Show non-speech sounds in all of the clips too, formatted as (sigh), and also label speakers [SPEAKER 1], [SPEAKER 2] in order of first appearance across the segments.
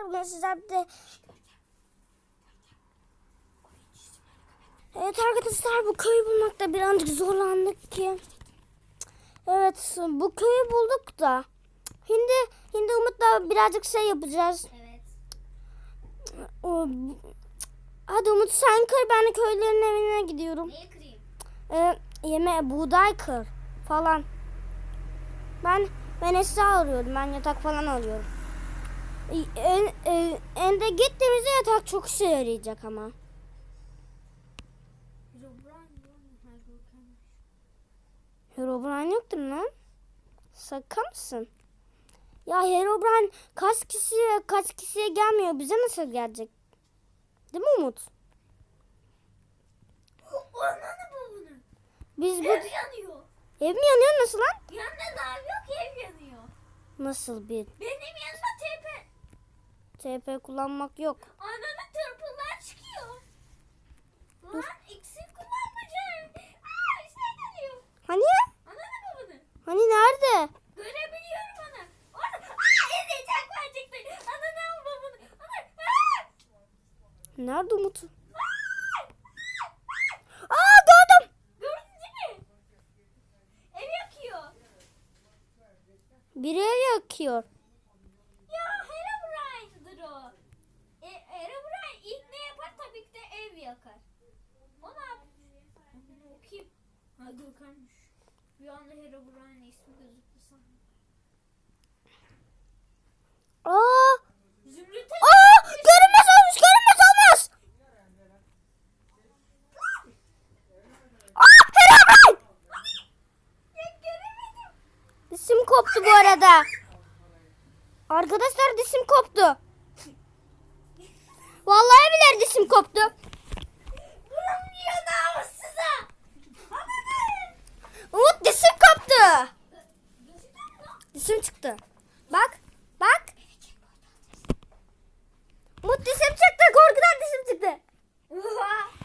[SPEAKER 1] arkadaşlar bugün sizlerle Evet arkadaşlar bu köyü bulmakta birazcık zorlandık ki. Evet bu köyü bulduk da. Şimdi şimdi Umut'la birazcık şey yapacağız.
[SPEAKER 2] Evet.
[SPEAKER 1] Hadi Umut sen kır ben de köylerin evine gidiyorum.
[SPEAKER 2] Neyi kırayım?
[SPEAKER 1] Ee, yeme buğday kır falan. Ben ben eşya arıyorum. Ben yatak falan alıyorum. En, e, en de gittiğimizde yatak çok işe yarayacak ama. Herobrine yoktur lan. Şaka mısın? Ya Herobrine kaç kişiye kaç kişiye gelmiyor. Bize nasıl gelecek? Değil mi Umut?
[SPEAKER 2] Ananı babunu.
[SPEAKER 1] Biz bu
[SPEAKER 2] Ev yanıyor.
[SPEAKER 1] ev mi yanıyor nasıl lan?
[SPEAKER 2] Yanında daha yok ev yanıyor.
[SPEAKER 1] Nasıl bir
[SPEAKER 2] Benim yanımda tepe.
[SPEAKER 1] TP kullanmak yok.
[SPEAKER 2] Ananı tırpıllar çıkıyor. Lan iksir kullanmayacağım. Aa işte geliyor.
[SPEAKER 1] Hani?
[SPEAKER 2] Ananı babunu.
[SPEAKER 1] Hani nerede?
[SPEAKER 2] Görebiliyorum onu. Orada. Aa evde çakma çıktı. Ananı babunu. Ana. Aa!
[SPEAKER 1] Nerede Umut?
[SPEAKER 2] Aa!
[SPEAKER 1] Aa gördüm.
[SPEAKER 2] Gördün değil mi? Ev yakıyor.
[SPEAKER 1] Biri ev yakıyor.
[SPEAKER 2] Ya Herobrine'dir o. E, Herobrine ilk ne yapar tabii ki de ev yakar. O ne yapmış? Bunu okuyayım. Ha Gökhan'mış. Bir anda Herobrine ismi gözüktü sana.
[SPEAKER 1] Aa!
[SPEAKER 2] Zümrüt'e
[SPEAKER 1] Aa! Görünmez olmuş, görünmez olmuş. Aa! Herobrine! Disim koptu bu arada. Arkadaşlar disim koptu. Vallahi billahi disim koptu.
[SPEAKER 2] Vuramıyor namussuza. Ananı.
[SPEAKER 1] Umut disim koptu.
[SPEAKER 2] Gözüküyor
[SPEAKER 1] çıktı. Bak. Bak. Disim çıktı. Korkudan disim çıktı. (laughs)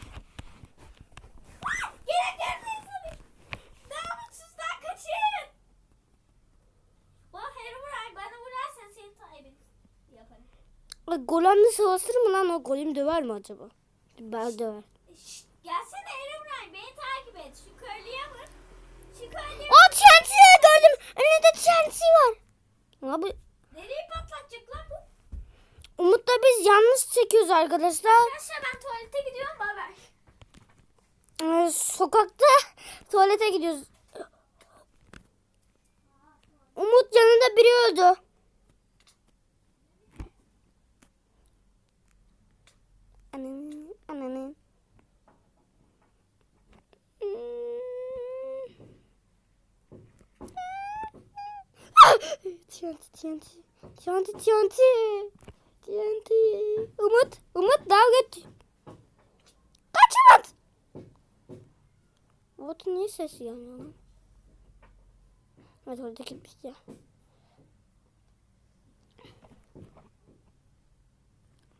[SPEAKER 1] Golemle savaşır mı lan o? Golem döver mi acaba? Ben döver.
[SPEAKER 2] Şşt, gelsene Herobrine beni takip et. Şu köylüye vur. Şu köylüye
[SPEAKER 1] Aa TNT gördüm. TNT var. Abi
[SPEAKER 2] Nereye patlatacak lan bu?
[SPEAKER 1] Umut'la biz yanlış çekiyoruz arkadaşlar.
[SPEAKER 2] Arkadaşlar ben tuvalete gidiyorum baba.
[SPEAKER 1] Ee, sokakta tuvalete gidiyoruz. Umut yanında biri öldü. Ananı, ananı. TNT, TNT, TNT, TNT, TNT. Umut, Umut dalga et. Kaç Umut. Umut'un niye sesi yanıyor lan? Evet orada gitmişti ya.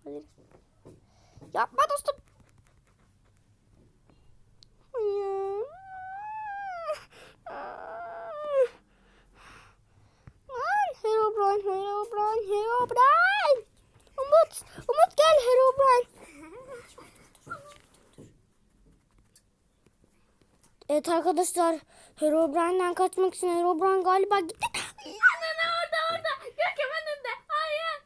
[SPEAKER 1] Hadi. Yapma dostum. Hayır. Lan Herobrine, Herobrine, Herobrine. Umut, Umut gel Herobrine. Evet arkadaşlar Herobrine'den kaçmak için Herobrine galiba gitti.
[SPEAKER 2] Ananı orada orada. Görkem önünde. Hayır.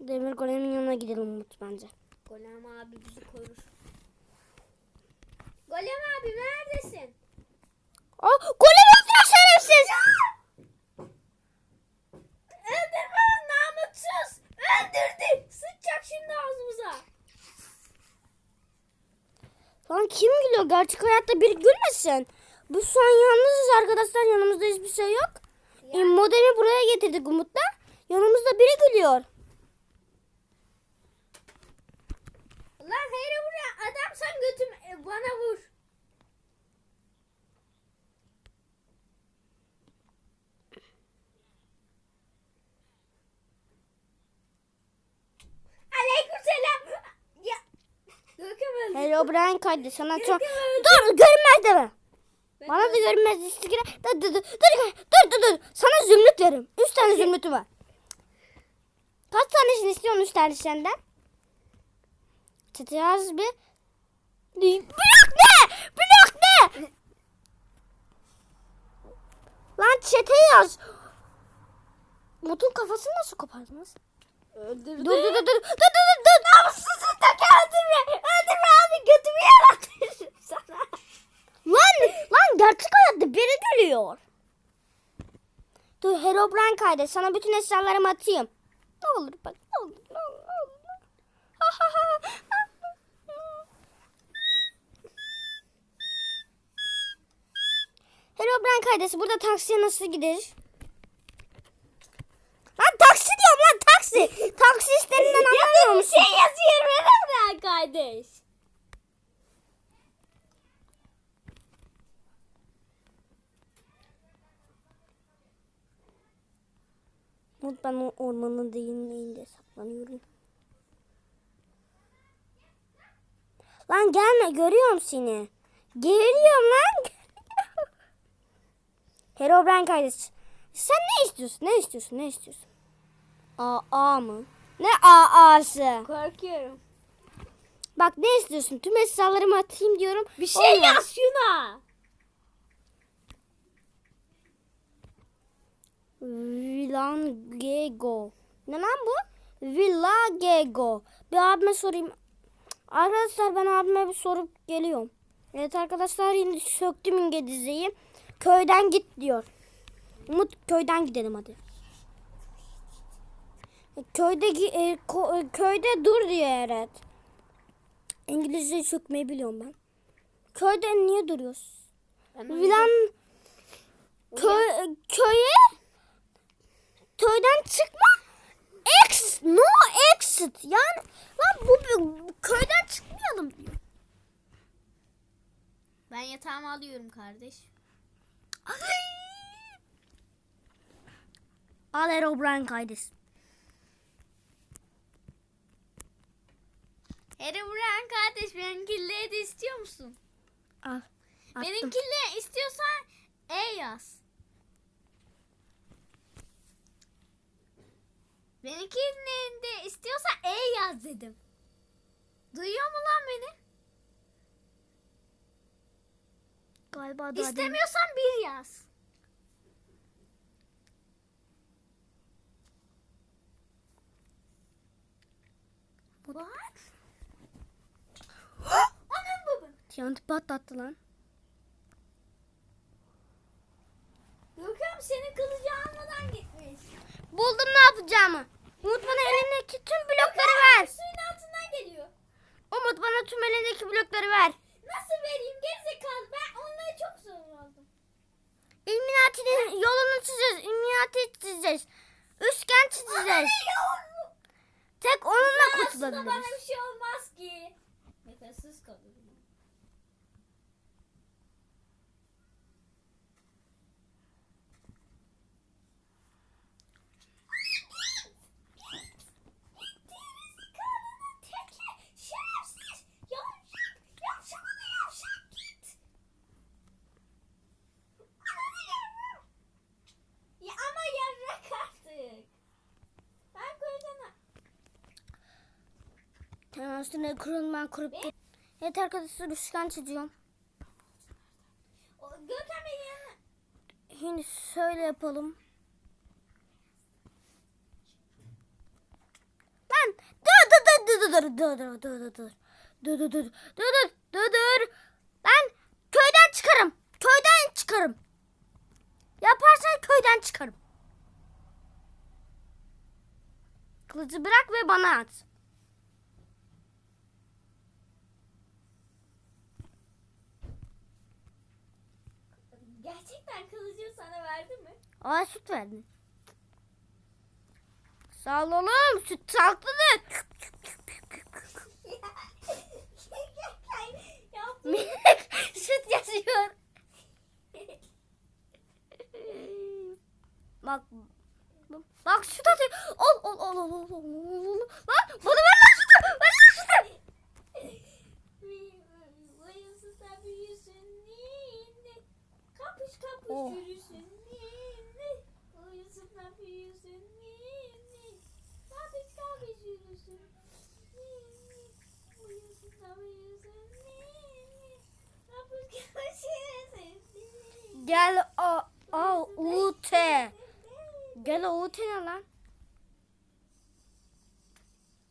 [SPEAKER 1] Demir Golem'in yanına gidelim Umut bence.
[SPEAKER 2] Golem abi bizi korur. Golem abi neredesin?
[SPEAKER 1] Aa,
[SPEAKER 2] Öldürdü. Sıçacak şimdi ağzımıza.
[SPEAKER 1] Lan kim gülüyor? Gerçek hayatta biri gülmesin. Biz şu an yalnızız arkadaşlar. Yanımızda hiçbir şey yok.
[SPEAKER 2] Ya.
[SPEAKER 1] E, modemi buraya getirdik Umut'la. Yanımızda biri gülüyor.
[SPEAKER 2] Lan hayır buraya adam sen götüm e, bana vur. Aleykümselam. Ya
[SPEAKER 1] Herobrine kaydı sana çok... Dur görünmez deme. Bana da görünmez Instagram. Dur dur dur dur dur dur. Sana zümrüt veririm. Üç tane zümrütü var. Kaç tanesini istiyorsun üç tane senden? Çatıyaz bir... Blok ne? Blok ne? Lan çete yaz. Mutun kafasını nasıl kopardınız?
[SPEAKER 2] Öldürdü.
[SPEAKER 1] Dur dur dur dur dur dur dur namussuzun öldürme öldürme abi götümü yarattırırım sana. Lan lan gerçek hayatta biri gülüyor. Dur Herobrine kaydet sana bütün eşyalarımı atayım. Ne olur bak ne olur ne olur. Ne olur. Herobrine kaydesi burada taksiye nasıl gider? Lan taksi diyorum lan taksi. Taksi işlerinden anlamıyor musun?
[SPEAKER 2] Şey yazıyor Herobrine kardeş.
[SPEAKER 1] Umut ben ormanın derinliğinde saklanıyorum. Lan gelme görüyorum seni. Geliyorum lan. Herobrine kardeş. Sen ne istiyorsun? Ne istiyorsun? Ne istiyorsun? A A mı? Ne A A'sı?
[SPEAKER 2] Korkuyorum.
[SPEAKER 1] Bak ne istiyorsun? Tüm eşyalarımı atayım diyorum.
[SPEAKER 2] Bir şey
[SPEAKER 1] Olmaz.
[SPEAKER 2] yaz şuna.
[SPEAKER 1] Villagego. Ne lan bu? Villagego. Bir abime sorayım. Arkadaşlar ben abime bir sorup geliyorum. Evet arkadaşlar yine söktüm İngilizceyi. Köyden git diyor. Umut köyden gidelim hadi. Köyde gi- e, ko- e, köyde dur diyor evet. İngilizce sökmeyi biliyorum ben. Köyde niye duruyoruz? Villan köy köye köyden çıkma. Ex no exit. Yani lan bu, bu köyden çıkmayalım diyor.
[SPEAKER 2] Ben yatağımı alıyorum kardeş.
[SPEAKER 1] Al Herobrine kaydes.
[SPEAKER 2] Herobrine kardeş benimkileri de istiyor musun?
[SPEAKER 1] Al. Attım.
[SPEAKER 2] Benimkileri istiyorsan E yaz. Benimkileri de istiyorsan E yaz dedim. Duyuyor mu lan beni?
[SPEAKER 1] Galiba daha.
[SPEAKER 2] İstemiyorsan bir yaz. What? (gasps) Anam babam.
[SPEAKER 1] TNT patlattı lan.
[SPEAKER 2] Görkem senin kılıcı almadan gitmiş.
[SPEAKER 1] Buldum ne yapacağımı. Umut bana elindeki tüm blokları ver.
[SPEAKER 2] Suyun altından geliyor.
[SPEAKER 1] Umut bana tüm elindeki blokları ver.
[SPEAKER 2] Nasıl vereyim gerizekalı ben onları çok zor aldım.
[SPEAKER 1] İlluminati'nin yolunu çizeceğiz. Illuminati çizeceğiz. Üçgen çizeceğiz. Tek onunla
[SPEAKER 2] Aslında bana
[SPEAKER 1] kurtulabiliriz.
[SPEAKER 2] bir şey olmaz ki. Nefessiz kalırım. Şerefsiz! Yavşak! Yavşak onu yavşak git! Ananı Ya ama yarrak artık. Ben koyacağım.
[SPEAKER 1] Hemen üstüne kurun ben kurup Evet arkadaşlar üçgen çiziyorum.
[SPEAKER 2] Görkem Bey'in.
[SPEAKER 1] Şimdi şöyle yapalım. Lan dur dur dur dur dur dur dur dur dur dur dur dur dur dur dur dur Ben köyden çıkarım. Köyden çıkarım. Yaparsan köyden çıkarım. Kılıcı bırak ve bana at.
[SPEAKER 2] Gerçekten kılıcı sana verdi mi?
[SPEAKER 1] Aa süt verdin. Sağ ol oğlum. Süt.
[SPEAKER 2] Yaptım. (laughs)
[SPEAKER 1] süt yazıyor. Bak. Bak süt atıyor. Ol ol ol ol ol. Lan bana ver lan sütü. Ver lan sütü. Oh.
[SPEAKER 2] yürüsün ninni. Büyüsün ninni. Yürüsün ninni. Büyüsün ninni. Yürüsün ninni.
[SPEAKER 1] Gel a a u t. Gel u t ne lan?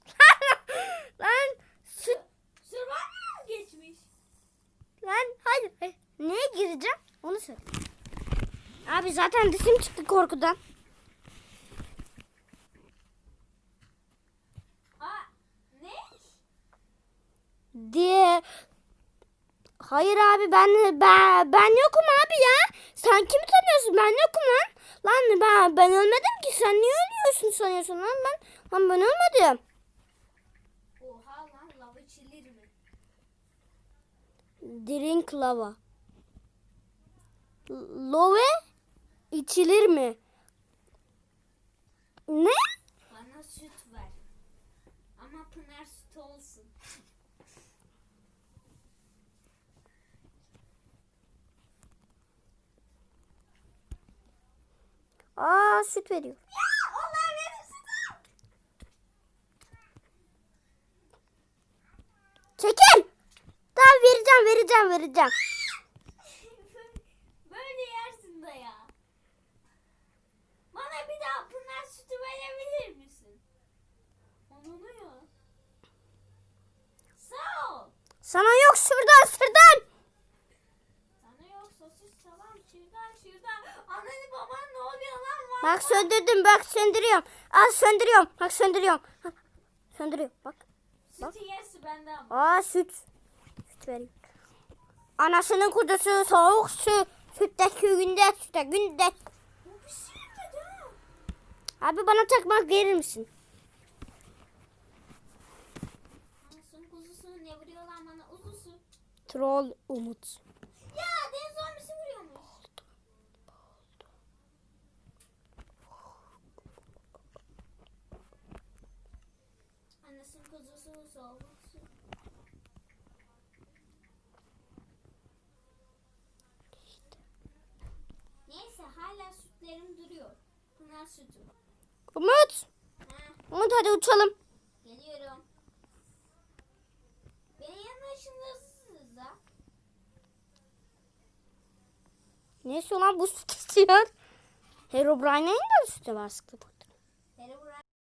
[SPEAKER 1] (laughs) lan süt
[SPEAKER 2] Survivor mu geçmiş?
[SPEAKER 1] lan hayır. hayır. Neye gireceğim? Onu söyle. Abi zaten dişim çıktı korkudan.
[SPEAKER 2] Aa ne?
[SPEAKER 1] diye. Hayır abi ben ben ben yokum abi ya. Sen kimi tanıyorsun? Ben yokum lan. Lan ben ben ölmedim ki. Sen niye ölüyorsun sanıyorsun lan ben? Lan ben ölmedim.
[SPEAKER 2] Oha lan lava içilir mi?
[SPEAKER 1] Drink lava. Love içilir mi? Ne?
[SPEAKER 2] Bana süt ver. Ama Pınar sütü olsun.
[SPEAKER 1] Aa süt veriyor.
[SPEAKER 2] Ya onlar benim sütüm.
[SPEAKER 1] Çekil. Tamam vereceğim vereceğim vereceğim.
[SPEAKER 2] Böyle yersin de ya. Bana bir daha Pınar sütü verebilir misin? Onu ya. Sağ ol.
[SPEAKER 1] Sana yok şuradan şuradan.
[SPEAKER 2] Sana yok sosis salam şırdan şırdan. Ananı baban ne oluyor lan? Var
[SPEAKER 1] Bak söndürdüm bak söndürüyorum. Al söndürüyorum. Bak söndürüyorum. Söndürüyorum bak.
[SPEAKER 2] Sütü yersi benden.
[SPEAKER 1] Aa süt. Süt vereyim. Anasının kudusu soğuk su. Sütteki günde sütte günde.
[SPEAKER 2] Şey?
[SPEAKER 1] Abi bana takmak verir misin?
[SPEAKER 2] Anasının kuzusu ne vuruyor lan bana uzusu.
[SPEAKER 1] Troll Umut.
[SPEAKER 2] Ya deniz zombisi vuruyormuş. Anasının kuzusu soğuk su. Neyse hala sütlerim duruyor. Pınar sütü.
[SPEAKER 1] Umut.
[SPEAKER 2] Ha,
[SPEAKER 1] Umut hadi uçalım.
[SPEAKER 2] geliyorum. Benim yanına ışınlasınız da.
[SPEAKER 1] Neyse ulan bu (laughs) süt istiyor. Herobrine'in de sütü sıkıntı.